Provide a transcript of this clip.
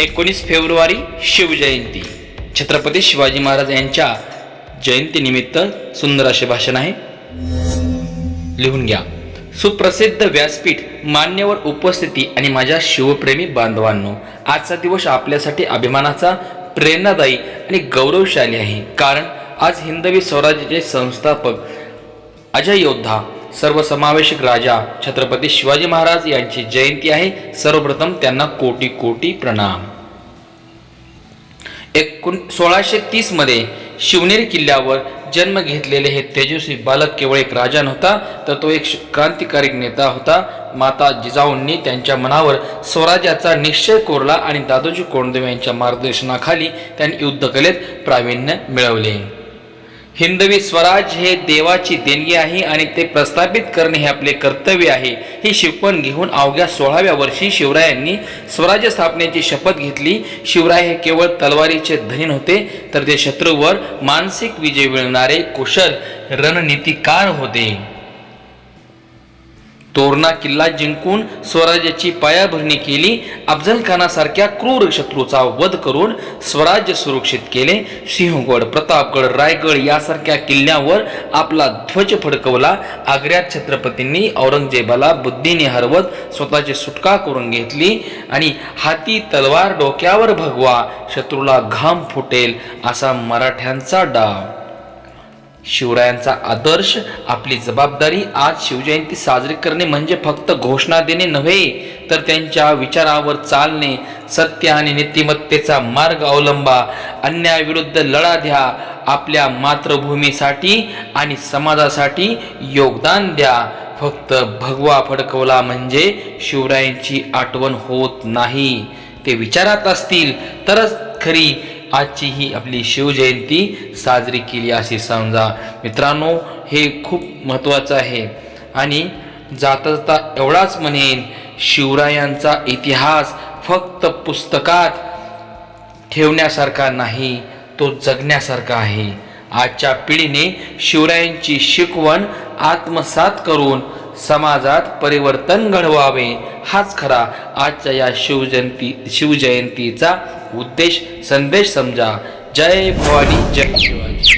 एकोणीस फेब्रुवारी शिवजयंती छत्रपती शिवाजी महाराज यांच्या जयंतीनिमित्त सुंदर असे भाषण आहे. लिहून घ्या. सुप्रसिद्ध व्यासपीठ मान्यवर उपस्थिती आणि माझ्या शिवप्रेमी बांधवांनो आजचा दिवस आपल्यासाठी अभिमानाचा प्रेरणादायी आणि गौरवशाली आहे. कारण आज हिंदवी स्वराज्याचे संस्थापक अजय योद्धा सर्वसमावेशक राजा छत्रपती शिवाजी महाराज यांची जयंती आहे. सर्वप्रथम त्यांना कोटी कोटी प्रणाम. एकोण सोळाशे तीसमध्ये शिवनेरी किल्ल्यावर जन्म घेतलेले हे तेजस्वी बालक केवळ एक राजा नव्हता तर तो एक क्रांतिकारी नेता होता. माता जिजाऊंनी त्यांच्या मनावर स्वराज्याचा निश्चय कोरला आणि दादोजी कोंडदेव यांच्या मार्गदर्शनाखाली त्यांनी युद्धकलेत प्रावीण्य मिळवले. हिंदवी स्वराज हे देवाची देणगी आहे आणि ते प्रस्थापित करणे हे आपले कर्तव्य आहे. ही शिकवण घेऊन अवघ्या सोळाव्या वर्षी शिवरायांनी स्वराज्य स्थापनेची शपथ घेतली. शिवराय हे केवळ तलवारीचे धनी नव्हते तर ते शत्रूवर मानसिक विजय मिळणारे कुशल रणनीतिकार होते. तोरणा किल्ला जिंकून स्वराज्याची पायाभरणी केली. अफजलखानासारख्या क्रूर शत्रूचा वध करून स्वराज्य सुरक्षित केले. सिंहगड प्रतापगड रायगड यासारख्या किल्ल्यावर आपला ध्वज फडकवला. आग्र्यात छत्रपतींनी औरंगजेबाला बुद्धीने हरवत स्वतःची सुटका करून घेतली. आणि हाती तलवार डोक्यावर भगवा शत्रूला घाम फुटेल असा मराठ्यांचा डाव. शिवरायांचा आदर्श आपली जबाबदारी आज शिवजयंती साजरी करणे म्हणजे फक्त घोषणा देणे नव्हे तर त्यांच्या विचारावर चालणे सत्य आणि नीतिमत्तेचा मार्ग अवलंबा अन्यायाविरुद्ध लढा द्या आपल्या मातृभूमीसाठी आणि समाजासाठी योगदान द्या. फक्त भगवा फडकवला म्हणजे शिवरायांची आठवण होत नाही. ते विचारात असतील तरच खरी आजची ही आपली शिवजयंती साजरी केली असे समजा. मित्रांनो हे खूप महत्त्वाचं आहे. आणि जाता जाता एवढाच म्हणेन शिवरायांचा इतिहास फक्त पुस्तकात ठेवण्यासारखा नाही तो जगण्यासारखा आहे. आजच्या पिढीने शिवरायांची शिकवण आत्मसात करून समाजात परिवर्तन घडवावे. हाच खरा आजच्या या शिवजयंती शिवजयंतीचा उद्देश. संदेश समजा. जय भवानी जय शिवाजी.